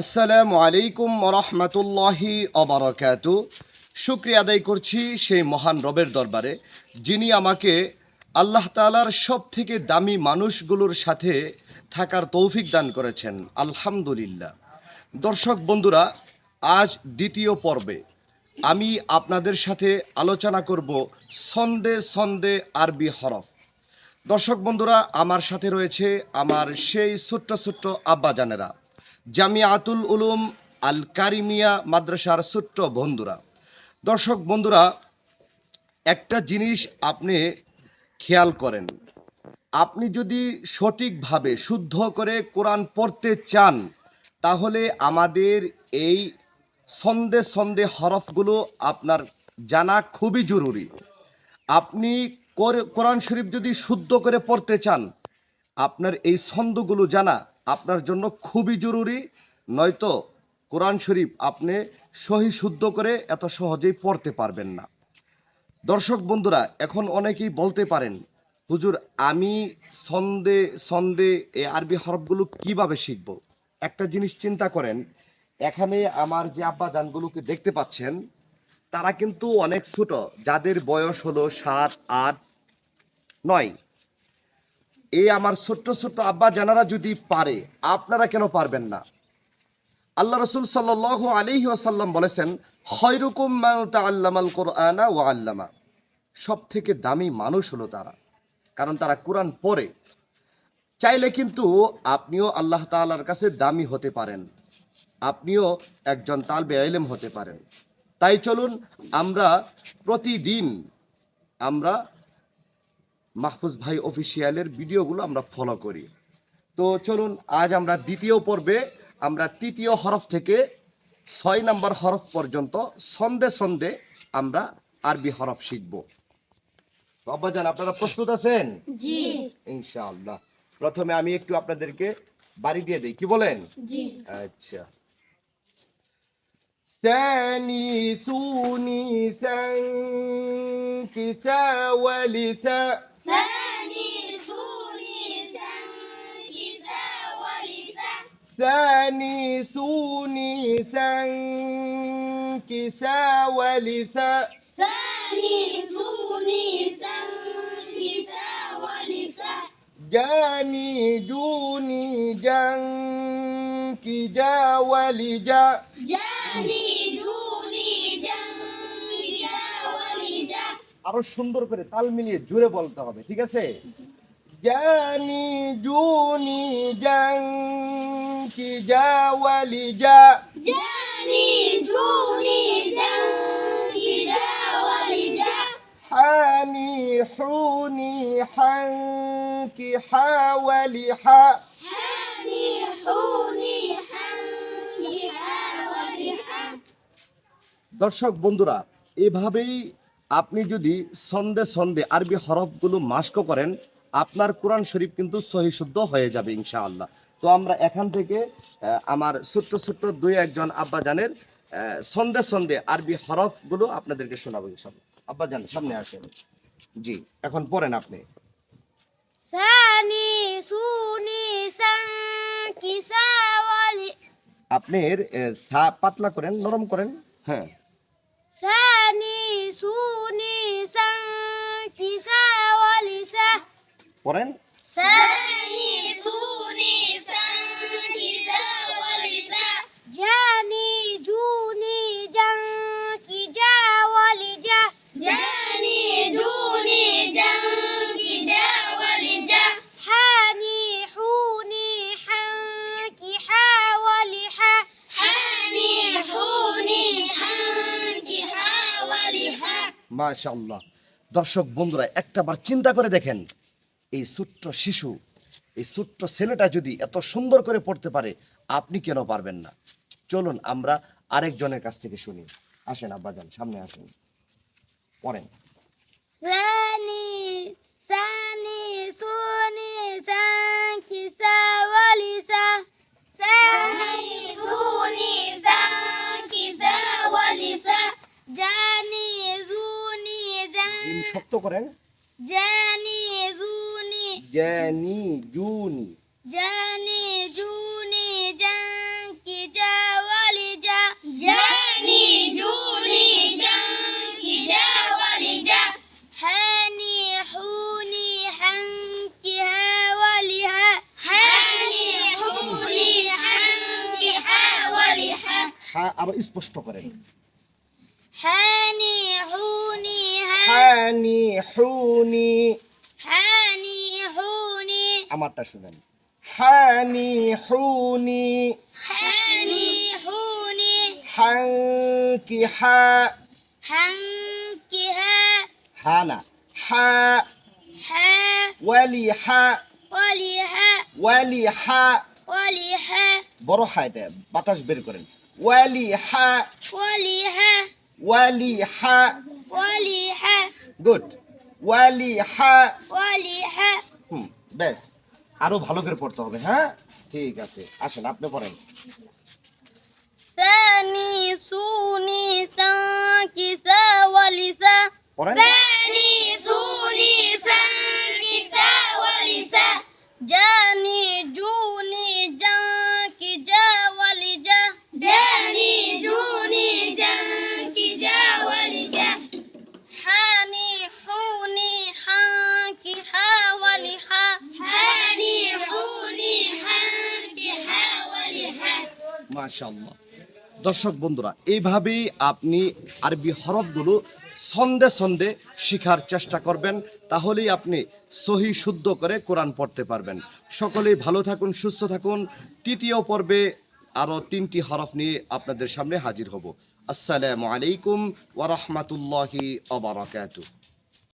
আসসালামু আলাইকুম রহমতুল্লাহি অবরকাত শুক্রিয়া আদায় করছি সেই মহান রবের দরবারে, যিনি আমাকে আল্লাহ তালার সব থেকে দামি মানুষগুলোর সাথে থাকার তৌফিক দান করেছেন। আলহামদুলিল্লাহ। দর্শক বন্ধুরা, আজ দ্বিতীয় পর্বে আমি আপনাদের সাথে আলোচনা করব সন্দে সন্দে আরবি হরফ। দর্শক বন্ধুরা, আমার সাথে রয়েছে আমার সেই ছোট্ট ছোট্ট আব্বাজানেরা। জামিয়াতুল উলুম আল কারিমিয়া মাদ্রাসার ছোট্ট বন্ধুরা। দর্শক, বন্ধুরা, একটা জিনিস আপনি খেয়াল করেন। আপনি যদি সঠিকভাবে শুদ্ধ করে কোরআন পড়তে চান, তাহলে আমাদের এই সন্দে সন্দে হরফগুলো আপনার জানা খুবই জরুরি। আপনি কোর- কোরআন শরীফ যদি শুদ্ধ করে পড়তে চান, আপনার এই ছন্দগুলো জানা আপনার জন্য খুবই জরুরি, নয়তো কোরআন শরীফ আপনি সহি শুদ্ধ করে এত সহজেই পড়তে পারবেন না। দর্শক বন্ধুরা, এখন অনেকেই বলতে পারেন, হুজুর, আমি ছন্দে ছন্দে এই আরবি হরফগুলো কীভাবে শিখব? একটা জিনিস চিন্তা করেন, এখানে আমার যে আব্বা জানগুলোকে দেখতে পাচ্ছেন, তারা কিন্তু অনেক ছোট, যাদের বয়স হলো সাত, আট, নয়। এই আমার ছোট্ট ছোট্ট আব্বা জানারা যদি পারে, আপনারা কেন পারবেন না? আল্লাহ রসুল সাল্লাহ আলিহি আসাল্লাম বলেছেন, খয়রুকুম আল্লামাল কোরআনা ও আল্লামা। সব থেকে দামি মানুষ হলো তারা, কারণ তারা কোরআন পড়ে। চাইলে কিন্তু আপনিও আল্লাহ তাআলার কাছে দামি হতে পারেন, আপনিও একজন তালবে আইলেম হতে পারেন। তাই চলুন, আমরা প্রতিদিন, আমরা মাহফুজ ভাই অফিসিয়ালের ভিডিওগুলো আমরা ফলো করি তো চলুন আজ আমরা দ্বিতীয় পর্বে আমরা তৃতীয় হরফ থেকে ছয় নম্বর হরফ পর্যন্ত সন্দে সন্দে আমরা আরবি হরফ শিখব তো আব্বাজান আপনারা প্রস্তুত আছেন জি ইনশাআল্লাহ প্রথমে আমি একটু আপনাদেরকে বাড়ি দিয়ে দিই কি বলেন জি আচ্ছা ثاني سوني سن كسا ولسا ثاني سوني سن كسا ولسا ثاني سوني سان كسا ولسا جاني جوني جن كجا ولجا جاني دوني جنجا ولجا আরো সুন্দর করে তাল মিলিয়ে জুড়ে বলতে হবে ঠিক আছে জানি জুনি জাং কি যা ওয়ালি যা جاني دوني جنجا ولجا হানি হুনি হাং কি হাওয়ালি হা حاني حوني حنجي حولحا দর্শক বন্ধুরা এভাবেই আপনি যদি সন্দে সন্দে আরবি হরফগুলো মাস্ক করেন আপনার কোরআন শরীফ কিন্তু সহিশুদ্ধ হয়ে যাবে ইনশাআল্লাহ তো আমরা এখান থেকে আমার ছোট্ট ছোট্ট দুই একজন আব্বাজানের সন্ধে সন্ধে আরবি হরফগুলো আপনাদেরকে শোনাবো আব্বা জান সামনে আসেন। জি এখন পড়েন আপনি। সানি আপনার সা পাতলা করেন নরম করেন হ্যাঁ। সানি সুনি সান কিসাওয়ালি সা। পড়েন। মাশাল্লাহ দর্শক বন্ধুরা, একটাবার চিন্তা করে দেখেন, এই ছোট্ট শিশু, এই ছোট্ট ছেলেটা যদি এত সুন্দর করে পড়তে পারে, আপনি কেন পারবেন না? চলুন আমরা আরেকজনের কাছ থেকে শুনি। আসেন আব্বাজান সামনে আসেন। পড়েন। রানী, সানি, সুনি সাংকি সাওয়ালি সা শক্ত করেন। জানি জুনি। জানি জুনি। জানি জুনি জাঙ্কি জাওয়ালি যা জানি জুনি জাঙ্কি জাওয়ালি যা হানি হুনি হাঙ্কি হাওয়ালি হা। হানি হুনি হাঙ্কি হাওয়ালি হা। হা আবার স্পষ্ট করেন। হানি হুনি হানি হুনি হানি হুনি আমারটা শুনেন। হানি হুনি হানি হুনি। হাঙ্কি হা। হাঙ্কি হা। হা না হা হা ওয়ালি হা ওয়ালি হা ওয়ালি হা ওয়ালি হা বড় হা এটা বাতাস বের করেন। ওয়ালি হা ওয়ালি হা ওয়ালি হা ওয়ালি হা গুড ওয়ালি হা ওয়ালি হা হুম বেশ। আরও ভালো করে পড়তে হবে হ্যাঁ? ঠিক আছে আসেন আপনি পড়েন। মাশাআল্লাহ। দর্শক বন্ধুরা, এইভাবেই আপনি আরবি হরফগুলো ছন্দে ছন্দে শেখার চেষ্টা করবেন, তাহলেই আপনি সহি শুদ্ধ করে কোরআন পড়তে পারবেন। সকলেই ভালো থাকুন, সুস্থ থাকুন। তৃতীয় পর্বে আরও তিনটি হরফ নিয়ে আপনাদের সামনে হাজির হব। আসসালামু আলাইকুম ওরহমতুল্লাহি অবরাকাতু